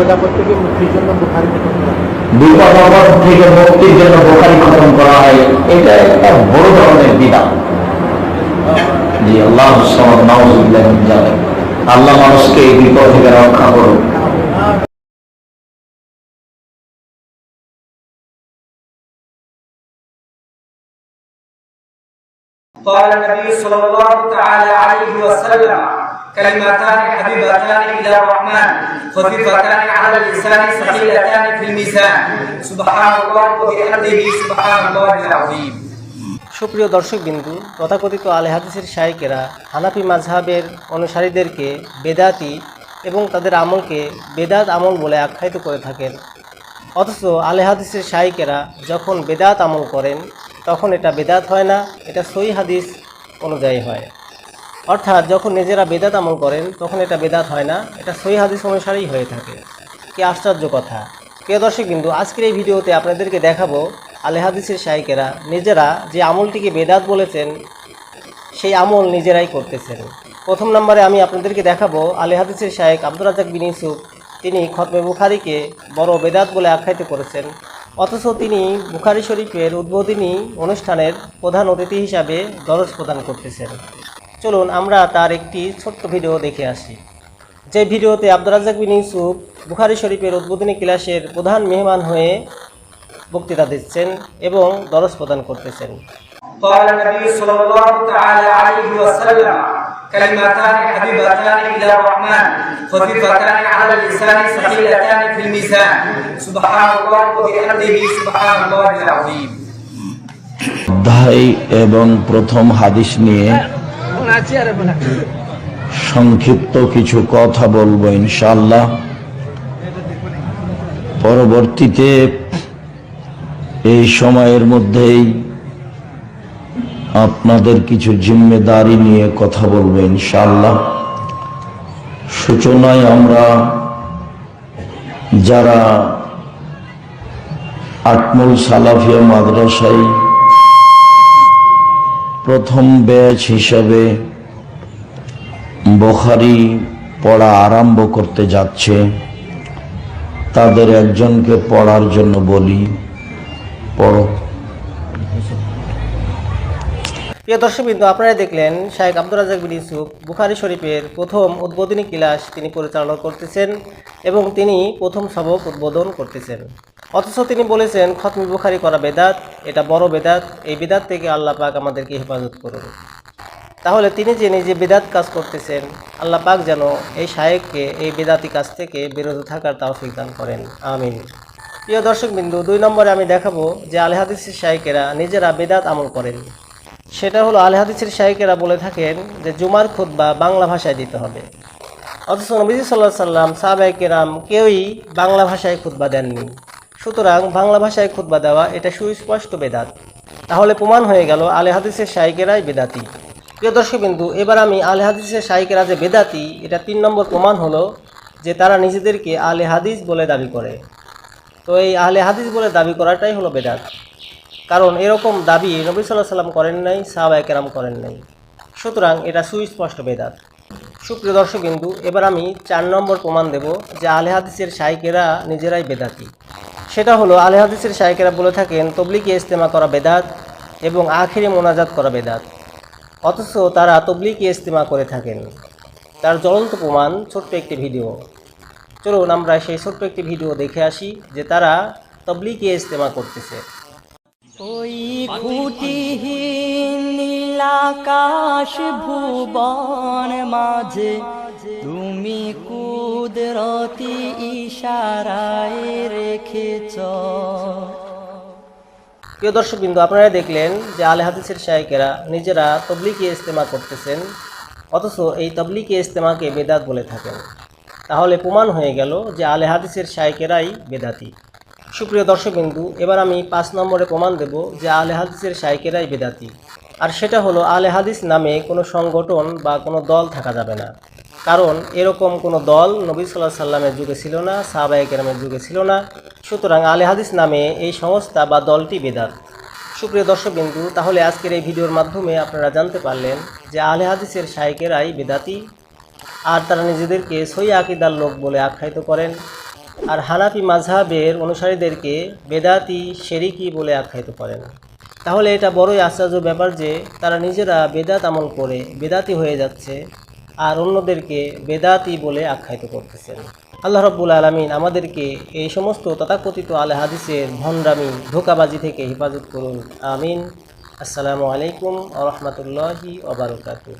বিপদাপদ থেকে মুক্তির জন্য বুখারি খতম করা হয়। বিপদ আপদ থেকে মুক্তির জন্য বোখারি খতম করা হয় এটা একটা বড় ধরনের বিধান জি আল্লাহ নাউজুবিল্লাহ মিন জালিক। আল্লাহ মানুষকে এই বিপদ থেকে রক্ষা করুন قال النبي صلى الله تعالى عليه وسلم كلمتان حبيبتان الى الرحمن خفيفتان على اللسان ثقيلتان في الميزان سبحان الله وبحمده سبحان الله العظيم সুপ্রিয় দর্শক বিন্দু তথাকথিত আলে হাদিসের শাইকেরা হানাফি মাঝহাবের অনুসারীদেরকে বেদাতি এবং তাদের আমলকে বেদাত আমল বলে আখ্যায়িত করে থাকেন অথচ আলে হাদিসের শাইকেরা যখন বেদাত আমল করেন তখন এটা বেদাত হয় না এটা সই হাদিস অনুযায়ী হয় অর্থাৎ যখন নিজেরা বেদাত আমল করেন, তখন এটা বেদাত হয় না। এটা সই হাদিস অনুসারেই হয়ে থাকে। কি আশ্চর্য কথা। প্রিয় দর্শক বিন্দু, আজকের এই ভিডিওতে আপনাদেরকে দেখাবো আলে হাদিসের শাইকেরা নিজেরা যে আমলটিকে বেদাত বলেছেন, সেই আমল নিজেরাই করতেছেন। প্রথম নম্বরে আমি আপনাদেরকে দেখাবো আলে হাদিসের শায়েক আব্দুর রাজাক বিন ইউসুফ। তিনি খতমে বুখারিকে বড় বেদাত বলে আখ্যায়িত করেছেন। অথচ তিনি বুখারি শরীফের উদ্বোধনী অনুষ্ঠানের প্রধান অতিথি হিসাবে দরজ প্রদান করতেছেন। চলুন আমরা তার একটি ছোট্ট ভিডিও দেখে আসি যে ভিডিওতে আব্দুর রাজাক বিন ইউসুফ বুখারি শরীফের উদ্বোধনী ক্লাসের প্রধান মেহমান হয়ে বক্তৃতা দিচ্ছেন এবং দরজ প্রদান করতেছেন قال النبي صلى الله تعالى عليه وسلم كلمتان حبيبتان الى الرحمن خفيفتان على اللسان ثقيلتان في الميزان سبحان الله وبحمده سبحان الله العظيم অধ্যায় এবং প্রথম হাদিস নিয়ে সংক্ষিপ্ত কিছু কথা বলব ইনশাল্লাহ পরবর্তীতে এই সময়ের মধ্যেই আপনাদের কিছু জিম্মেদারি নিয়ে কথা বলব ইনশাল্লাহ সূচনায় আমরা যারা আটমুল সালাফিয়া মাদ্রাসায় প্রথম ব্যাচ হিসাবে বখারি পড়া আরম্ভ করতে যাচ্ছে। তাদের একজনকে পড়ার জন্য বলি, পড়ো। প্রিয় দর্শক বিন্দু আপনারা দেখলেন শাহেক আব্দুর রাজাক বিন ইউসুফ বুখারি শরীফের প্রথম উদ্বোধনী ক্লাস তিনি পরিচালনা করতেছেন এবং তিনি প্রথম সবক উদ্বোধন করতেছেন। অথচ তিনি বলেছেন, খতমি বুখারি করা বেদাত, এটা বড় বেদাত, এই বেদাত থেকে আল্লাহ পাক আমাদেরকে হেফাজত করুন। তাহলে তিনি যে নিজে বেদাত কাজ করতেছেন, আল্লাহ পাক যেন এই শায়েককে এই বেদাতি কাজ থেকে বিরত থাকার তৌফিক দান করেন। আমিন। প্রিয় দর্শক বিন্দু দুই নম্বরে আমি দেখাবো যে আলহাদিসের শায়েকেরা নিজেরা বেদাত আমল করেন। সেটা হলো আল হাদিসের শাহিকেরা বলে থাকেন যে, জুমার খুতবা বাংলা ভাষায় দিতে হবে। অথচ নবীজি সাল্লাহ সাল্লাম সাহাবাই কেরাম কেউই বাংলা ভাষায় খুতবা দেননি। সুতরাং বাংলা ভাষায় খুতবা দেওয়া এটা সুস্পষ্ট বেদাত। তাহলে প্রমাণ হয়ে গেল আলে হাদিসের শাহিকেরাই বেদাতি। প্রিয় দর্শক বিন্দু এবার আমি আলে হাদিসের শাহিকেরা যে বেদাতি, এটা তিন নম্বর প্রমাণ হলো যে তারা নিজেদেরকে আলে হাদিস বলে দাবি করে। তো এই আহলে হাদিস বলে দাবি করাটাই হলো বেদাত। কারণ এরকম দাবি নবী সাল্লাহ সাল্লাম করেন নাই, সাহাবায় কেরাম করেন নাই। সুতরাং এটা সুস্পষ্ট বেদাত। সুপ্রিয় দর্শক বিন্দু এবার আমি চার নম্বর প্রমাণ দেব যে আলে হাদিসের শাইকেরা নিজেরাই বেদাতি। সেটা হলো আলে হাদিসের শাইকেরা বলে থাকেন তবলিকে ইস্তেমা করা বেদাত এবং আখেরি মোনাজাত করা বেদাত। অথচ তারা তবলিকে ইস্তেমা করে থাকেন। তার জ্বলন্ত প্রমাণ, ছোট্ট একটি ভিডিও। চলুন আমরা সেই ছোট্ট একটি ভিডিও দেখে আসি যে তারা তবলিকে ইস্তেমা করতেছে। ওই নীলাকাশ ভুবন মাঝে তুমি কুদরতি ইশারায় রেখেছ। প্রিয় দর্শক বিন্দু আপনারা দেখলেন যে আলে হাদিসের শায়কেরা নিজেরা তবলিকে ইস্তেমা করতেছেন, অথচ এই তবলিকে ইস্তেমাকে বেদাত বলে থাকেন। তাহলে প্রমাণ হয়ে গেল যে আলে হাদিসের শায়কেরাই বেদাতি। সুপ্রিয় দর্শক বিন্দু এবার আমি পাঁচ নম্বরে প্রমাণ দেব যে আলে হাদিসের শায়কেরাই বেদাতি। আর সেটা হলো আলে হাদিস নামে কোনো সংগঠন বা কোনো দল থাকা যাবে না। কারণ এরকম কোনো দল নবী সাল্লাহ সাল্লামের যুগে ছিল না সাহাবাই কেরামের যুগে ছিল না। সুতরাং আলে হাদিস নামে এই সংস্থা বা দলটি বেদাত। সুপ্রিয় দর্শক বিন্দু তাহলে আজকের এই ভিডিওর মাধ্যমে আপনারা জানতে পারলেন যে আলে হাদিসের শাইকেরাই বেদাতি, আর তারা নিজেদেরকে সই আকিদার লোক বলে আখ্যায়িত করেন, আর হানাফি মাঝহাবের অনুসারীদেরকে বেদাতি শেরিকি বলে আখ্যায়িত করেন। তাহলে এটা বড়ই আশ্চর্য ব্যাপার যে তারা নিজেরা বেদাত আমল করে, বেদাতি হয়ে যাচ্ছে। আর অন্যদেরকে বেদাতি বলে আখ্যায়িত করতেছেন। আল্লাহ রব্বুল আলমিন আমাদেরকে এই সমস্ত তথাকথিত আলে হাদিসের ভণ্ডামি, ধোকাবাজি থেকে হেফাজত করুন। আমিন। আসসালামু আলাইকুম আ রহমতুল্লাহি ওবরকাতুহ